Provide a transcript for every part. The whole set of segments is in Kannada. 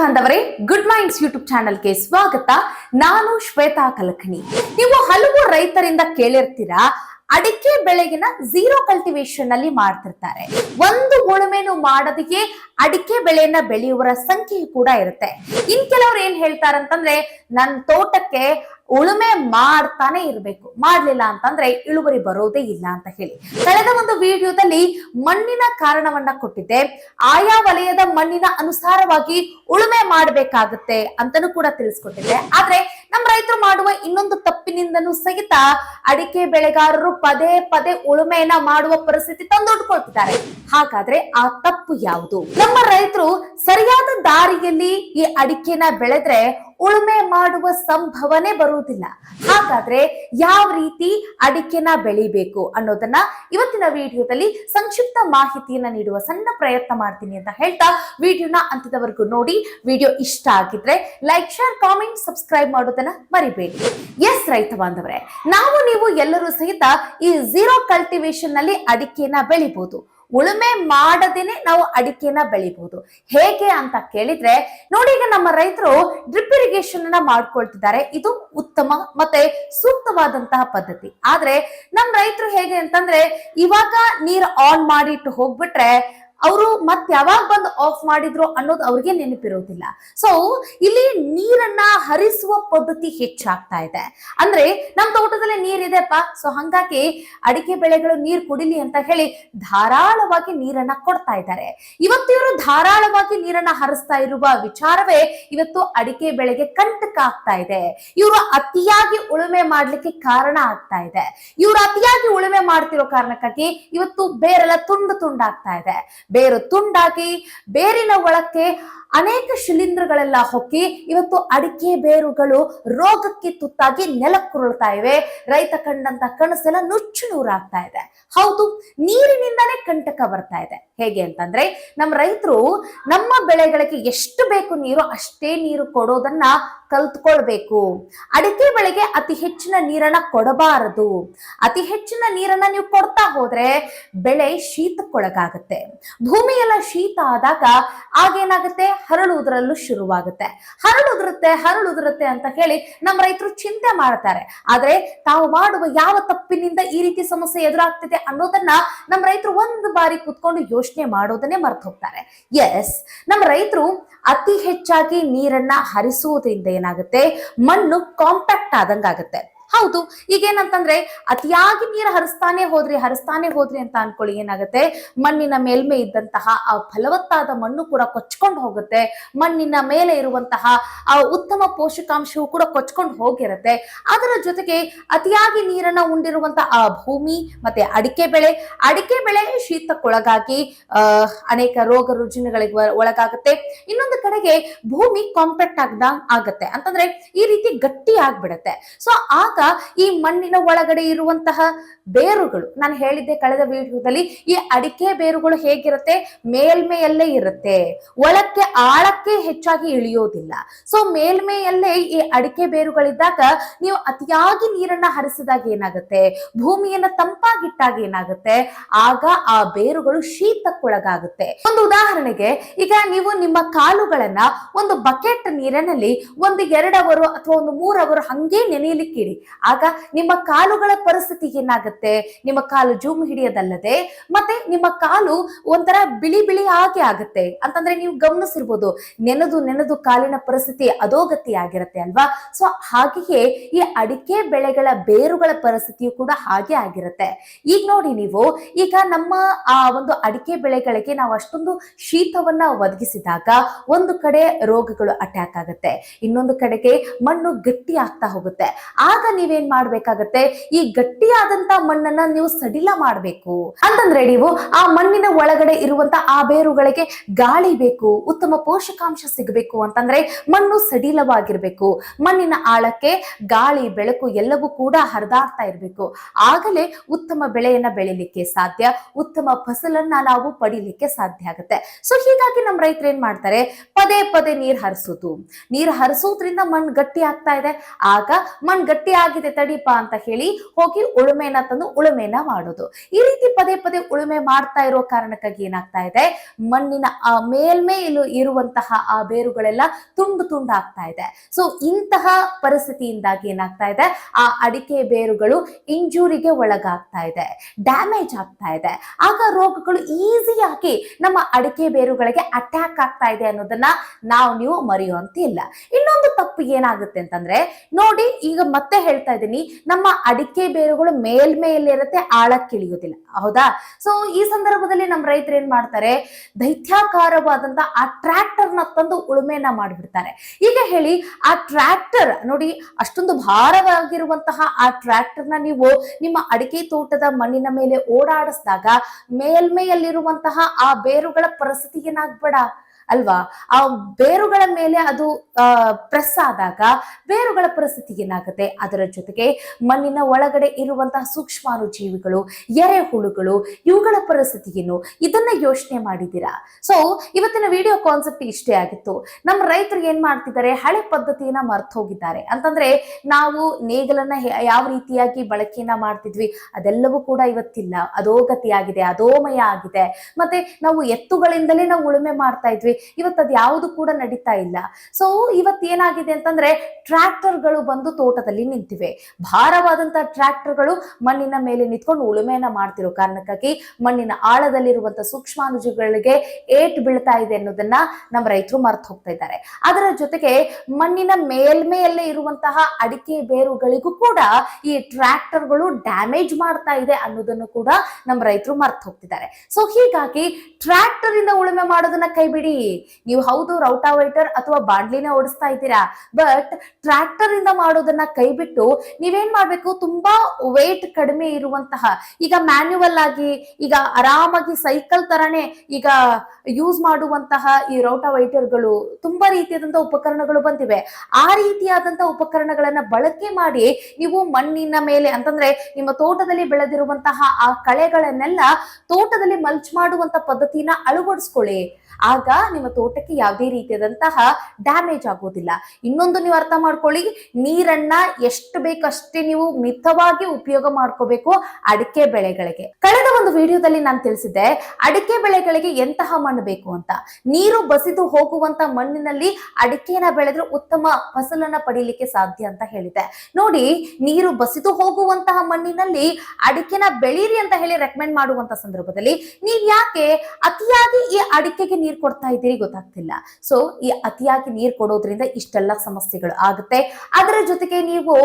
ಬಾಂಧವರೇ ಗುಡ್ ಮೈಂಡ್ಸ್ ಯೂಟ್ಯೂಬ್ ಚಾನಲ್ಗೆ ಸ್ವಾಗತ. ನಾನು ಶ್ವೇತಾ ಕಲಕಣಿ. ನೀವು ಹಲವು ರೈತರಿಂದ ಕೇಳಿರ್ತೀರಾ, ಅಡಿಕೆ ಬೆಳೆಗಿನ ಝೀರೋ ಕಲ್ಟಿವೇಶನ್ ಅಲ್ಲಿ ಮಾಡ್ತಿರ್ತಾರೆ. ಒಂದು ಉಳುಮೆನು ಮಾಡದೆಯೇ ಅಡಿಕೆ ಬೆಳೆಯನ್ನ ಬೆಳೆಯುವರ ಸಂಖ್ಯೆ ಕೂಡ ಇರುತ್ತೆ. ಇನ್ ಕೆಲವ್ರು ಏನ್ ಹೇಳ್ತಾರಂತಂದ್ರೆ, ನನ್ ತೋಟಕ್ಕೆ ಉಳುಮೆ ಮಾಡ್ತಾನೆ ಇರಬೇಕು. ಮಾಡ್ಲಿಲ್ಲ ಅಂತಂದ್ರೆ ಇಳುವರಿ ಬರೋದೇ ಇಲ್ಲ ಅಂತ ಹೇಳಿ. ಕಳೆದ ಒಂದು ವಿಡಿಯೋದಲ್ಲಿ ಮಣ್ಣಿನ ಕಾರಣವನ್ನ ಕೊಟ್ಟಿದ್ದೆ. ಆಯಾ ವಲಯದ ಮಣ್ಣಿನ ಅನುಸಾರವಾಗಿ ಉಳುಮೆ ಮಾಡಬೇಕಾಗುತ್ತೆ ಅಂತನೂ ಕೂಡ ತಿಳಿಸ್ಕೊಟ್ಟಿದ್ದೆ. ಆದ್ರೆ ನಮ್ಮ ರೈತರು ಮಾಡುವ ಇನ್ನೊಂದು ತಪ್ಪಿನಿಂದನೂ ಸಹಿತ ಅಡಿಕೆ ಬೆಳೆಗಾರರು ಪದೇ ಪದೇ ಉಳುಮೆಯನ್ನ ಮಾಡುವ ಪರಿಸ್ಥಿತಿ ತಂದೊಡ್ಕೊಳ್ತಿದ್ದಾರೆ. ಹಾಗಾದ್ರೆ ಆ ತಪ್ಪು ಯಾವುದು? ನಮ್ಮ ರೈತರು ಸರಿಯಾದ ದಾರಿಯಲ್ಲಿ ಈ ಅಡಿಕೆನ ಬೆಳೆದ್ರೆ ಉಳುಮೆ ಮಾಡುವ ಸಂಭವನೆ ಬರುವುದಿಲ್ಲ. ಹಾಗಾದ್ರೆ ಯಾವ ರೀತಿ ಅಡಿಕೆನ ಬೆಳಿಬೇಕು ಅನ್ನೋದನ್ನ ಇವತ್ತಿನ ವಿಡಿಯೋದಲ್ಲಿ ಸಂಕ್ಷಿಪ್ತ ಮಾಹಿತಿಯನ್ನ ನೀಡುವ ಸಣ್ಣ ಪ್ರಯತ್ನ ಮಾಡ್ತೀನಿ ಅಂತ ಹೇಳ್ತಾ ವಿಡಿಯೋನ ಅಂತ್ಯದವರೆಗೂ ನೋಡಿ. ವಿಡಿಯೋ ಇಷ್ಟ ಆಗಿದ್ರೆ ಲೈಕ್, ಶೇರ್, ಕಾಮೆಂಟ್, ಸಬ್ಸ್ಕ್ರೈಬ್ ಮಾಡೋದನ್ನ ಮರಿಬೇಡಿ. ಎಸ್, ರೈತ ಬಾಂಧವರೇ, ನಾವು ನೀವು ಎಲ್ಲರೂ ಸಹಿತ ಈ ಝೀರೋ ಕಲ್ಟಿವೇಶನ್ನಲ್ಲಿ ಅಡಿಕೆನ ಬೆಳಿಬಹುದು ಉಳುಮೆ ಮಾಡದೇನೆ ನಾವು ಅಡಿಕೆನ ಬೆಳಿಬಹುದು ಹೇಗೆ ಅಂತ ಕೇಳಿದ್ರೆ, ನೋಡಿ ಈಗ ನಮ್ಮ ರೈತರು ಡ್ರಿಪ್ ಇರಿಗೇಷನ್ ಅನ್ನ ಮಾಡ್ಕೊಳ್ತಿದ್ದಾರೆ. ಇದು ಉತ್ತಮ ಮತ್ತೆ ಸೂಕ್ತವಾದಂತಹ ಪದ್ಧತಿ. ಆದ್ರೆ ನಮ್ ರೈತರು ಹೇಗೆ ಅಂತಂದ್ರೆ, ಇವಾಗ ನೀರ್ ಆನ್ ಮಾಡಿಟ್ಟು ಹೋಗ್ಬಿಟ್ರೆ ಅವರು ಮತ್ ಯಾವಾಗ ಬಂದು ಆಫ್ ಮಾಡಿದ್ರು ಅನ್ನೋದು ಅವ್ರಿಗೆ ನೆನಪಿರೋದಿಲ್ಲ. ಸೊ ಇಲ್ಲಿ ನೀರನ್ನ ಹರಿಸುವ ಪದ್ಧತಿ ಹೆಚ್ಚಾಗ್ತಾ ಇದೆ. ಅಂದ್ರೆ ನಮ್ ತೋಟದಲ್ಲಿ ನೀರಿದೆಪ್ಪ. ಸೊ ಹಂಗಾಗಿ ಅಡಿಕೆ ಬೆಳೆಗಳು ನೀರ್ ಕುಡಿಲಿ ಅಂತ ಹೇಳಿ ಧಾರಾಳವಾಗಿ ನೀರನ್ನ ಕೊಡ್ತಾ ಇದ್ದಾರೆ. ಇವತ್ತು ಇವರು ಧಾರಾಳವಾಗಿ ನೀರನ್ನ ಹರಿಸ್ತಾ ಇರುವ ವಿಚಾರವೇ ಇವತ್ತು ಅಡಿಕೆ ಬೆಳೆಗೆ ಕಂಟಕ ಆಗ್ತಾ ಇದೆ. ಇವರು ಅತಿಯಾಗಿ ಉಳುಮೆ ಮಾಡ್ಲಿಕ್ಕೆ ಕಾರಣ ಆಗ್ತಾ ಇದೆ. ಇವರು ಅತಿಯಾಗಿ ಉಳುಮೆ ಮಾಡ್ತಿರೋ ಕಾರಣಕ್ಕಾಗಿ ಇವತ್ತು ಬೇರೆಲ್ಲ ತುಂಡು ತುಂಡಾಗ್ತಾ ಇದೆ. ಬೇರು ತುಂಡಾಗಿ, ಬೇರಿನ ಒಳಕ್ಕೆ ಅನೇಕ ಶಿಲೀಂಧ್ರಗಳೆಲ್ಲ ಹೊಕ್ಕಿ ಇವತ್ತು ಅಡಿಕೆ ಬೇರುಗಳು ರೋಗಕ್ಕೆ ತುತ್ತಾಗಿ ನೆಲಕ್ಕುರುಳ್ತಾ ಇವೆ. ರೈತ ಕಂಡಂತ ಕನಸೆಲ್ಲ ನುಚ್ಚು ನೂರಾಗ್ತಾ ಇದೆ. ಹೌದು, ನೀರಿನಿಂದಾನೇ ಕಂಟಕ ಬರ್ತಾ ಇದೆ. ಹೇಗೆ ಅಂತಂದ್ರೆ ನಮ್ಮ ರೈತರು ನಮ್ಮ ಬೆಳೆಗಳಿಗೆ ಎಷ್ಟು ಬೇಕು ನೀರು ಅಷ್ಟೇ ನೀರು ಕೊಡೋದನ್ನ ಕಲ್ತ್ಕೊಳ್ಬೇಕು. ಅಡಿಕೆ ಬೆಳೆಗೆ ಅತಿ ಹೆಚ್ಚಿನ ನೀರನ್ನ ಕೊಡಬಾರದು. ಅತಿ ಹೆಚ್ಚಿನ ನೀರನ್ನ ನೀವು ಕೊಡ್ತಾ ಹೋದ್ರೆ ಬೆಳೆ ಶೀತಕ್ಕೊಳಗಾಗುತ್ತೆ. ಭೂಮಿ ಶೀತ ಆದಾಗ ಆಗೇನಾಗುತ್ತೆ? ಹರಳುವುದರಲ್ಲೂ ಶುರುವಾಗುತ್ತೆ. ಹರಳುದಿರುತ್ತೆ ಹರಳುದಿರುತ್ತೆ ಅಂತ ಹೇಳಿ ನಮ್ಮ ರೈತರು ಚಿಂತೆ ಮಾಡ್ತಾರೆ. ಆದ್ರೆ ತಾವು ಮಾಡುವ ಯಾವ ತಪ್ಪಿನಿಂದ ಈ ರೀತಿ ಸಮಸ್ಯೆ ಎದುರಾಗ್ತಿದೆ ಅನ್ನೋದನ್ನ ನಮ್ಮ ರೈತರು ಒಂದು ಬಾರಿ ಕುತ್ಕೊಂಡು ಯೋಚನೆ ಮಾಡೋದನ್ನೇ ಮರ್ತು ಹೋಗ್ತಾರೆ. ಎಸ್ ನಮ್ಮ ರೈತರು ಅತಿ ಹೆಚ್ಚಾಗಿ ನೀರನ್ನ ಹರಿಸುವುದರಿಂದ ಏನಾಗುತ್ತೆ? ಮಣ್ಣು ಕಾಂಪ್ಯಾಕ್ಟ್ ಆದಂಗಾಗುತ್ತೆ. ಹೌದು, ಈಗೇನಂತಂದ್ರೆ ಅತಿಯಾಗಿ ನೀರು ಹರಿಸ್ತಾನೆ ಹೋದ್ರಿ ಹರಿಸ್ತಾನೆ ಹೋದ್ರಿ ಅಂತ ಅನ್ಕೊಳ್ಳಿ ಏನಾಗುತ್ತೆ? ಮಣ್ಣಿನ ಮೇಲ್ಮೆ ಇದ್ದಂತಹ ಆ ಫಲವತ್ತಾದ ಮಣ್ಣು ಕೂಡ ಕೊಚ್ಕೊಂಡು ಹೋಗುತ್ತೆ. ಮಣ್ಣಿನ ಮೇಲೆ ಇರುವಂತಹ ಆ ಉತ್ತಮ ಪೋಷಕಾಂಶವು ಕೂಡ ಕೊಚ್ಕೊಂಡು ಹೋಗಿರುತ್ತೆ. ಅದರ ಜೊತೆಗೆ ಅತಿಯಾಗಿ ನೀರನ್ನ ಉಂಡಿರುವಂತ ಆ ಭೂಮಿ ಮತ್ತೆ ಅಡಿಕೆ ಬೆಳೆ ಅಡಿಕೆ ಬೆಳೆ ಶೀತಕ್ಕೊಳಗಾಗಿ ಅನೇಕ ರೋಗ ರುಜಿನಗಳಿಗೆ ಒಳಗಾಗುತ್ತೆ. ಇನ್ನೊಂದು ಕಡೆಗೆ ಭೂಮಿ ಕಾಂಪ್ಯಾಕ್ಟ್ ಆಗ್ದ ಆಗತ್ತೆ. ಅಂತಂದ್ರೆ ಈ ರೀತಿ ಗಟ್ಟಿ ಆಗ್ಬಿಡತ್ತೆ ಸೊ ಆಗ ಈ ಮಣ್ಣಿನ ಒಳಗಡೆ ಇರುವಂತಹ ಬೇರುಗಳು. ನಾನು ಹೇಳಿದ್ದೆ ಕಳೆದ ವಿಡಿಯೋದಲ್ಲಿ ಈ ಅಡಿಕೆ ಬೇರುಗಳು ಹೇಗಿರುತ್ತೆ? ಮೇಲ್ಮೆಯಲ್ಲೇ ಇರುತ್ತೆ. ಒಳಕ್ಕೆ ಆಳಕ್ಕೆ ಹೆಚ್ಚಾಗಿ ಇಳಿಯೋದಿಲ್ಲ. ಸೊ ಮೇಲ್ಮೆಯಲ್ಲೇ ಈ ಅಡಿಕೆ ಬೇರುಗಳಿದ್ದಾಗ ನೀವು ಅತಿಯಾಗಿ ನೀರನ್ನ ಹರಿಸಿದಾಗ ಏನಾಗುತ್ತೆ? ಭೂಮಿಯನ್ನ ತಂಪಾಗಿಟ್ಟಾಗ ಏನಾಗುತ್ತೆ? ಆಗ ಆ ಬೇರುಗಳು ಶೀತಕ್ಕೊಳಗಾಗುತ್ತೆ. ಒಂದು ಉದಾಹರಣೆಗೆ, ಈಗ ನೀವು ನಿಮ್ಮ ಕಾಲುಗಳನ್ನ ಒಂದು ಬಕೆಟ್ ನೀರಿನಲ್ಲಿ ಒಂದು ಎರಡ್ ಅವರು ಅಥವಾ ಒಂದು ಮೂರ್ ಹಂಗೆ ನೆನೆಯಲಿಕ್ಕಿಡಿ ಆಗ ನಿಮ್ಮ ಕಾಲುಗಳ ಪರಿಸ್ಥಿತಿ ಏನಾಗುತ್ತೆ? ನಿಮ್ಮ ಕಾಲು ಜೂಮ್ ಹಿಡಿಯೋದಲ್ಲದೆ, ಮತ್ತೆ ನಿಮ್ಮ ಕಾಲು ಒಂಥರ ಬಿಳಿ ಬಿಳಿ ಆಗಿ ಆಗುತ್ತೆ. ಅಂತಂದ್ರೆ ನೀವು ಗಮನಿಸಿರ್ಬೋದು, ನೆನೆದು ನೆನೆದು ಕಾಲಿನ ಪರಿಸ್ಥಿತಿ ಅಧೋಗತಿ ಆಗಿರುತ್ತೆ ಅಲ್ವಾ? ಸೊ ಹಾಗೆಯೇ ಈ ಅಡಿಕೆ ಬೆಳೆಗಳ ಬೇರುಗಳ ಪರಿಸ್ಥಿತಿಯು ಕೂಡ ಹಾಗೆ ಆಗಿರುತ್ತೆ. ಈಗ ನೋಡಿ ನೀವು, ಈಗ ನಮ್ಮ, ಆ, ಒಂದು ಅಡಿಕೆ ಬೆಳೆಗಳಿಗೆ ನಾವು ಅಷ್ಟೊಂದು ಶೀತವನ್ನ ಒದಗಿಸಿದಾಗ ಒಂದು ಕಡೆ ರೋಗಗಳು ಅಟ್ಯಾಕ್ ಆಗುತ್ತೆ. ಇನ್ನೊಂದು ಕಡೆಗೆ ಮಣ್ಣು ಗಟ್ಟಿ ಆಗ್ತಾ ಹೋಗುತ್ತೆ. ಆಗ ನೀವೇನ್ ಮಾಡ್ಬೇಕಾಗತ್ತೆ? ಈ ಗಟ್ಟಿಯಾದಂತ ಮಣ್ಣನ್ನ ನೀವು ಸಡಿಲ ಮಾಡ್ಬೇಕು. ಅಂತಂದ್ರೆ ನೀವು ಆ ಮಣ್ಣಿನ ಒಳಗಡೆ ಇರುವಂತ ಆ ಬೇರುಗಳಿಗೆ ಗಾಳಿ ಬೇಕು, ಉತ್ತಮ ಪೋಷಕಾಂಶ ಸಿಗಬೇಕು ಅಂತಂದ್ರೆ ಮಣ್ಣು ಸಡಿಲವಾಗಿರ್ಬೇಕು. ಮಣ್ಣಿನ ಆಳಕ್ಕೆ ಗಾಳಿ, ಬೆಳಕು ಎಲ್ಲವೂ ಕೂಡ ಹರಿದಾಡ್ತಾ ಇರಬೇಕು. ಆಗಲೇ ಉತ್ತಮ ಬೆಳೆಯನ್ನ ಬೆಳಿಲಿಕ್ಕೆ ಸಾಧ್ಯ, ಉತ್ತಮ ಫಸಲನ್ನ ನಾವು ಪಡಿಲಿಕ್ಕೆ ಸಾಧ್ಯ ಆಗುತ್ತೆ. ಸೊ ಹೀಗಾಗಿ ನಮ್ಮ ರೈತರು ಏನ್ ಮಾಡ್ತಾರೆ? ಪದೇ ಪದೇ ನೀರ್ ಹರಿಸೋದು. ನೀರ್ ಹರಿಸೋದ್ರಿಂದ ಮಣ್ಣು ಗಟ್ಟಿ ಆಗ್ತಾ ಇದೆ. ಆಗ ಮಣ್ಣು ಗಟ್ಟಿ ಆಗಿದೆ ತಡಿಪ ಅಂತ ಹೇಳಿ ಹೋಗಿ ಉಳುಮೆನ ತಂದು ಉಳುಮೆನ ಮಾಡೋದು. ಈ ರೀತಿ ಪದೇ ಪದೇ ಉಳುಮೆ ಮಾಡ್ತಾ ಇರೋ ಕಾರಣಕ್ಕಾಗಿ ಏನಾಗ್ತಾ ಇದೆ? ಮಣ್ಣಿನ ಆ ಮೇಲ್ಮೇಲು ಇರುವಂತಹ ಆ ಬೇರುಗಳೆಲ್ಲ ತುಂಡು ತುಂಡಾಗ್ತಾ ಇದೆ. ಸೊ ಇಂತಹ ಪರಿಸ್ಥಿತಿಯಿಂದಾಗಿ ಏನಾಗ್ತಾ ಇದೆ? ಆ ಅಡಿಕೆ ಬೇರುಗಳು ಇಂಜೂರಿಗೆ ಒಳಗಾಗ್ತಾ ಇದೆ. ಡ್ಯಾಮೇಜ್ ಆಗ್ತಾ ಇದೆ. ಆಗ ರೋಗಗಳು ಈಸಿಯಾಗಿ ನಮ್ಮ ಅಡಿಕೆ ಬೇರುಗಳಿಗೆ ಅಟ್ಯಾಕ್ ಆಗ್ತಾ ಇದೆ ಅನ್ನೋದನ್ನ ನಾವು, ನೀವು ಮರೆಯುವಂತಿಲ್ಲ. ಇನ್ನೊಂದು ತಪ್ಪು ಏನಾಗುತ್ತೆ ಅಂತಂದ್ರೆ, ನೋಡಿ ಈಗ ಮತ್ತೆ ಹೇಳ್ತಾ ಇದ್ದೀನಿ, ನಮ್ಮ ಅಡಿಕೆ ಬೇರುಗಳು ಮೇಲ್ಮೇಲಿರುತ್ತೆ ಆಳಕ್ಕೆ ಇಳಿಯೋದಿಲ್ಲ. ಹೌದಾ? ಸೊ ಈ ಸಂದರ್ಭದಲ್ಲಿ ನಮ್ಮ ರೈತರು ಏನ್ ಮಾಡ್ತಾರೆ, ದೈತ್ಯಾಕಾರವಾದಂತ ಆ ಟ್ರ್ಯಾಕ್ಟರ್ನ ತಂದು ಉಳುಮೆಯನ್ನ ಮಾಡಿಬಿಡ್ತಾರೆ. ಈಗ ಹೇಳಿ, ಆ ಟ್ರ್ಯಾಕ್ಟರ್, ನೋಡಿ, ಅಷ್ಟೊಂದು ಭಾರವಾಗಿರುವಂತಹ ಆ ಟ್ರ್ಯಾಕ್ಟರ್ನ ನೀವು ನಿಮ್ಮ ಅಡಿಕೆ ತೋಟದ ಮಣ್ಣಿನ ಮೇಲೆ ಓಡಾಡಿಸಿದಾಗ ಮೇಲ್ಮೆಯಲ್ಲಿರುವಂತಹ ಆ ಬೇರುಗಳ ಪರಿಸ್ಥಿತಿ ಏನಾಗ್ಬೇಡ? ಅಲ್ವಾ? ಆ ಬೇರುಗಳ ಮೇಲೆ ಅದು ಪ್ರೆಸ್ ಆದಾಗ ಬೇರುಗಳ ಪರಿಸ್ಥಿತಿ ಏನಾಗುತ್ತೆ? ಅದರ ಜೊತೆಗೆ ಮಣ್ಣಿನ ಒಳಗಡೆ ಇರುವಂತಹ ಸೂಕ್ಷ್ಮಾನು ಜೀವಿಗಳು ಎರೆಹುಳುಗಳು, ಇವುಗಳ ಪರಿಸ್ಥಿತಿ ಏನು? ಇದನ್ನ ಯೋಚನೆ ಮಾಡಿದ್ದೀರಾ? ಸೊ ಇವತ್ತಿನ ವಿಡಿಯೋ ಕಾನ್ಸೆಪ್ಟ್ ಇಷ್ಟೇ ಆಗಿತ್ತು. ನಮ್ಮ ರೈತರು ಏನ್ ಮಾಡ್ತಿದ್ದಾರೆ? ಹಳೆ ಪದ್ಧತಿಯನ್ನ ಮರ್ತು ಹೋಗಿದ್ದಾರೆ. ಅಂತಂದ್ರೆ ನಾವು ನೇಗಲನ್ನ ಯಾವ ರೀತಿಯಾಗಿ ಬಳಕೆಯನ್ನ ಮಾಡ್ತಿದ್ವಿ, ಅದೆಲ್ಲವೂ ಕೂಡ ಇವತ್ತಿಲ್ಲ. ಅದೋಗತಿಯಾಗಿದೆ, ಅದೋಮಯ ಆಗಿದೆ. ಮತ್ತೆ ನಾವು ಎತ್ತುಗಳಿಂದಲೇ ನಾವು ಉಳುಮೆ ಮಾಡ್ತಾ ಇದ್ವಿ. ಇವತ್ತು ಅದು ಯಾವುದು ಕೂಡ ನಡೀತಾ ಇಲ್ಲ. ಸೊ ಇವತ್ತು ಏನಾಗಿದೆ ಅಂತಂದ್ರೆ ಟ್ರ್ಯಾಕ್ಟರ್ಗಳು ಬಂದು ತೋಟದಲ್ಲಿ ನಿಂತಿವೆ. ಭಾರವಾದಂತ ಟ್ರ್ಯಾಕ್ಟರ್ಗಳು ಮಣ್ಣಿನ ಮೇಲೆ ನಿಂತ್ಕೊಂಡು ಉಳುಮೆಯನ್ನ ಮಾಡ್ತಿರೋ ಕಾರಣಕ್ಕಾಗಿ ಮಣ್ಣಿನ ಆಳದಲ್ಲಿರುವಂತ ಸೂಕ್ಷ್ಮಾನುಜಗಳಿಗೆ ಏಟ್ ಬೀಳ್ತಾ ಇದೆ ಅನ್ನೋದನ್ನ ನಮ್ಮ ರೈತರು ಮರ್ತು ಹೋಗ್ತಾ ಇದ್ದಾರೆ. ಅದರ ಜೊತೆಗೆ ಮಣ್ಣಿನ ಮೇಲ್ಮೆಯಲ್ಲೇ ಇರುವಂತಹ ಅಡಿಕೆ ಬೇರುಗಳಿಗೂ ಕೂಡ ಈ ಟ್ರ್ಯಾಕ್ಟರ್ಗಳು ಡ್ಯಾಮೇಜ್ ಮಾಡ್ತಾ ಇದೆ ಅನ್ನೋದನ್ನು ಕೂಡ ನಮ್ಮ ರೈತರು ಮರ್ತು ಹೋಗ್ತಿದ್ದಾರೆ. ಸೊ ಹೀಗಾಗಿ ಟ್ರ್ಯಾಕ್ಟರ್ ಇಂದ ಉಳುಮೆ ಮಾಡೋದನ್ನ ಕೈ ಬಿಡಿ ನೀವು ಹೌದು ರೌಟಾವೈಟರ್ ಅಥವಾ ಬಾಂಡ್ಲಿನ ಓಡಿಸ್ತಾ ಇದ್ದೀರಾ? ಬಟ್ ಟ್ರ್ಯಾಕ್ಟರ್ ಇಂದ ಮಾಡೋದನ್ನ ಕೈ ಬಿಟ್ಟು ನೀವೇನ್ ಮಾಡ್ಬೇಕು? ತುಂಬಾ ವೇಟ್ ಕಡಿಮೆ ಇರುವಂತಹ ಈಗ ಮ್ಯಾನ್ಯುವಲ್ ಆಗಿ, ಈಗ ಆರಾಮಾಗಿ ಸೈಕಲ್ ತರಾನೇ ಈಗ ಯೂಸ್ ಮಾಡುವಂತಹ ಈ ರೌಟಾವೈಟರ್ಗಳು ತುಂಬಾ ರೀತಿಯಾದಂತಹ ಉಪಕರಣಗಳು ಬಂದಿವೆ. ಆ ರೀತಿಯಾದಂತಹ ಉಪಕರಣಗಳನ್ನ ಬಳಕೆ ಮಾಡಿ ನೀವು ಮಣ್ಣಿನ ಮೇಲೆ ಅಂತಂದ್ರೆ ನಿಮ್ಮ ತೋಟದಲ್ಲಿ ಬೆಳೆದಿರುವಂತಹ ಆ ಕಳೆಗಳನ್ನೆಲ್ಲ ತೋಟದಲ್ಲಿ ಮಲ್ಚ್ ಮಾಡುವಂತ ಪದ್ಧತಿನ ಅಳವಡಿಸ್ಕೊಳ್ಳಿ. ಆಗ ನಿಮ್ಮ ತೋಟಕ್ಕೆ ಯಾವುದೇ ರೀತಿಯಾದಂತಹ ಡ್ಯಾಮೇಜ್ ಆಗೋದಿಲ್ಲ. ಇನ್ನೊಂದು ನೀವು ಅರ್ಥ ಮಾಡ್ಕೊಳ್ಳಿ, ನೀರನ್ನ ಎಷ್ಟು ಬೇಕಷ್ಟೇ ನೀವು ಮಿತವಾಗಿ ಉಪಯೋಗ ಮಾಡ್ಕೋಬೇಕು ಅಡಿಕೆ ಬೆಳೆಗಳಿಗೆ. ಕಳೆದ ಒಂದು ವಿಡಿಯೋದಲ್ಲಿ ನಾನು ತಿಳಿಸಿದ್ದೆ, ಅಡಿಕೆ ಬೆಳೆಗಳಿಗೆ ಎಂತಹ ಮಣ್ಣು ಬೇಕು ಅಂತ. ನೀರು ಬಸಿದು ಹೋಗುವಂತ ಮಣ್ಣಿನಲ್ಲಿ ಅಡಿಕೆನ ಬೆಳೆದ್ರೆ ಉತ್ತಮ ಫಸಲನ್ನ ಪಡೀಲಿಕ್ಕೆ ಸಾಧ್ಯ ಅಂತ ಹೇಳಿದೆ ನೋಡಿ, ನೀರು ಬಸಿದು ಹೋಗುವಂತಹ ಮಣ್ಣಿನಲ್ಲಿ ಅಡಿಕೆನ ಬೆಳೀರಿ ಅಂತ ಹೇಳಿ ರೆಕಮೆಂಡ್ ಮಾಡುವಂತ ಸಂದರ್ಭದಲ್ಲಿ ನೀವ್ ಯಾಕೆ ಅತಿಯಾಗಿ ಈ ಅಡಿಕೆಗೆ ನೀರು ಕೊಡ್ತಾ ಇದ್ದೀರಿ ಗೊತ್ತಾಗ್ತಿಲ್ಲ. ಸೊ ಈ ಅತಿಯಾಗಿ ನೀರು ಕೊಡೋದ್ರಿಂದ ಇಷ್ಟೆಲ್ಲ ಸಮಸ್ಯೆಗಳು ಆಗುತ್ತೆ. ಅದರ ಜೊತೆಗೆ ನೀವು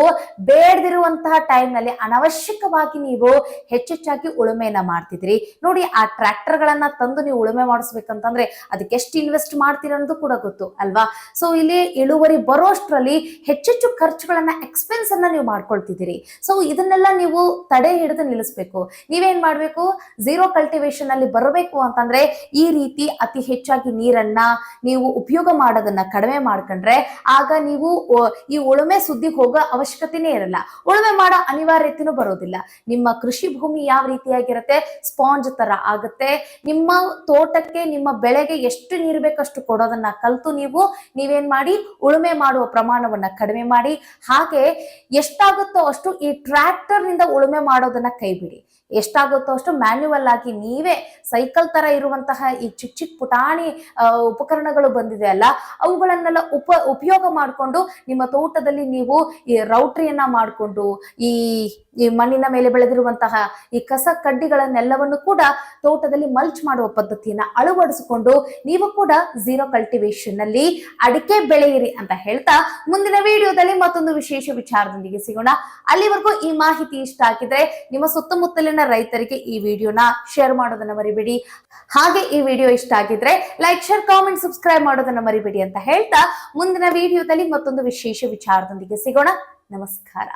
ಬೇಡದಿರುವಂತಹ ಟೈಮ್ನಲ್ಲಿ ಅನವಶ್ಯಕವಾಗಿ ನೀವು ಹೆಚ್ಚೆಚ್ಚಾಗಿ ಉಳುಮೆಯನ್ನ ಮಾಡ್ತಿದ್ರಿ. ನೋಡಿ ಆ ಟ್ರ್ಯಾಕ್ಟರ್ ಗಳನ್ನ ತಂದು ನೀವು ಉಳುಮೆ ಮಾಡಿಸ್ಬೇಕಂತಂದ್ರೆ ಅದಕ್ಕೆ ಎಷ್ಟು ಇನ್ವೆಸ್ಟ್ ಮಾಡ್ತೀರ ಅನ್ನೋದು ಕೂಡ ಗೊತ್ತು, ಅಲ್ವಾ? ಸೊ ಇಲ್ಲಿ ಇಳುವರಿ ಬರೋಷ್ಟ್ರಲ್ಲಿ ಹೆಚ್ಚೆಚ್ಚು ಖರ್ಚುಗಳನ್ನ ಎಕ್ಸ್ಪೆನ್ಸ್ ಅನ್ನ ನೀವು ಮಾಡ್ಕೊಳ್ತಿದ್ದೀರಿ. ಸೊ ಇದನ್ನೆಲ್ಲ ನೀವು ತಡೆ ಹಿಡಿದು ನಿಲ್ಲಿಸ್ಬೇಕು. ನೀವೇನ್ ಮಾಡ್ಬೇಕು? ಝೀರೋ ಕಲ್ಟಿವೇಶನ್ ಅಲ್ಲಿ ಬರಬೇಕು ಅಂತಂದ್ರೆ ಈ ರೀತಿ ಅತಿ ಹೆಚ್ಚಾಗಿ ನೀರನ್ನ ನೀವು ಉಪಯೋಗ ಮಾಡೋದನ್ನ ಕಡಿಮೆ ಮಾಡ್ಕೊಂಡ್ರೆ ಆಗ ನೀವು ಈ ಉಳುಮೆ ಸುದ್ದಿ ಹೋಗೋ ಅವಶ್ಯಕತೆನೇ ಇರಲ್ಲ. ಉಳುಮೆ ಮಾಡೋ ಅನಿವಾರ್ಯತೆನೂ ಬರೋದಿಲ್ಲ. ನಿಮ್ಮ ಕೃಷಿ ಭೂಮಿ ಯಾವ ರೀತಿಯಾಗಿರುತ್ತೆ? ಸ್ಪಾಂಜ್ ತರ ಆಗುತ್ತೆ. ನಿಮ್ಮ ತೋಟಕ್ಕೆ, ನಿಮ್ಮ ಬೆಳೆಗೆ ಎಷ್ಟು ನೀರು ಬೇಕಷ್ಟು ಕೊಡೋದನ್ನ ಕಲ್ತು ನೀವು, ನೀವೇನ್ ಮಾಡಿ, ಉಳುಮೆ ಮಾಡುವ ಪ್ರಮಾಣವನ್ನ ಕಡಿಮೆ ಮಾಡಿ. ಹಾಗೆ ಎಷ್ಟಾಗುತ್ತೋ ಅಷ್ಟು ಈ ಟ್ರ್ಯಾಕ್ಟರ್ನಿಂದ ಉಳುಮೆ ಮಾಡೋದನ್ನ ಕೈಬಿಡಿ. ಎಷ್ಟಾಗುತ್ತೋ ಅಷ್ಟು ಮ್ಯಾನ್ಯುವಲ್ ಆಗಿ ನೀವೇ ಸೈಕಲ್ ತರ ಇರುವಂತಹ ಈ ಚಿಕ್ಕ ಚಿಕ್ಕ ಪುಟಾಣಿ ಉಪಕರಣಗಳು ಬಂದಿದೆ ಅಲ್ಲ, ಅವುಗಳನ್ನೆಲ್ಲ ಉಪ, ಉಪಯೋಗ ಮಾಡಿಕೊಂಡು ನಿಮ್ಮ ತೋಟದಲ್ಲಿ ನೀವು ಈ ರೌಟ್ರಿಯನ್ನ ಮಾಡಿಕೊಂಡು ಈ ಈ ಮಣ್ಣಿನ ಮೇಲೆ ಬೆಳೆದಿರುವಂತಹ ಈ ಕಸ ಕಡ್ಡಿಗಳನ್ನೆಲ್ಲವನ್ನು ಕೂಡ ತೋಟದಲ್ಲಿ ಮಲ್ಚ್ ಮಾಡುವ ಪದ್ಧತಿಯನ್ನ ಅಳವಡಿಸಿಕೊಂಡು ನೀವು ಕೂಡ ಝೀರೋ ಕಲ್ಟಿವೇಶನ್ನಲ್ಲಿ ಅಡಿಕೆ ಬೆಳೆಯಿರಿ ಅಂತ ಹೇಳ್ತಾ ಮುಂದಿನ ವಿಡಿಯೋದಲ್ಲಿ ಮತ್ತೊಂದು ವಿಶೇಷ ವಿಚಾರದೊಂದಿಗೆ ಸಿಗೋಣ. ಅಲ್ಲಿವರೆಗೂ ಈ ಮಾಹಿತಿ ಇಷ್ಟ ಆಗಿದ್ರೆ ನಿಮ್ಮ ಸುತ್ತಮುತ್ತಲಿನ ರೈತರಿಗೆ ಈ ವಿಡಿಯೋನ ಶೇರ್ ಮಾಡೋದನ್ನ ಮರಿಬೇಡಿ. ಹಾಗೆ ಈ ವಿಡಿಯೋ ಇಷ್ಟ ಆಗಿದ್ರೆ ಲೈಕ್ ಶೇರ್ ಕಾಮೆಂಟ್ ಸಬ್ಸ್ಕ್ರೈಬ್ ಮಾಡೋದನ್ನ ಮರಿಬೇಡಿ ಅಂತ ಹೇಳ್ತಾ ಮುಂದಿನ ವಿಡಿಯೋದಲ್ಲಿ ಮತ್ತೊಂದು ವಿಶೇಷ ವಿಚಾರದೊಂದಿಗೆ ಸಿಗೋಣ. ನಮಸ್ಕಾರ.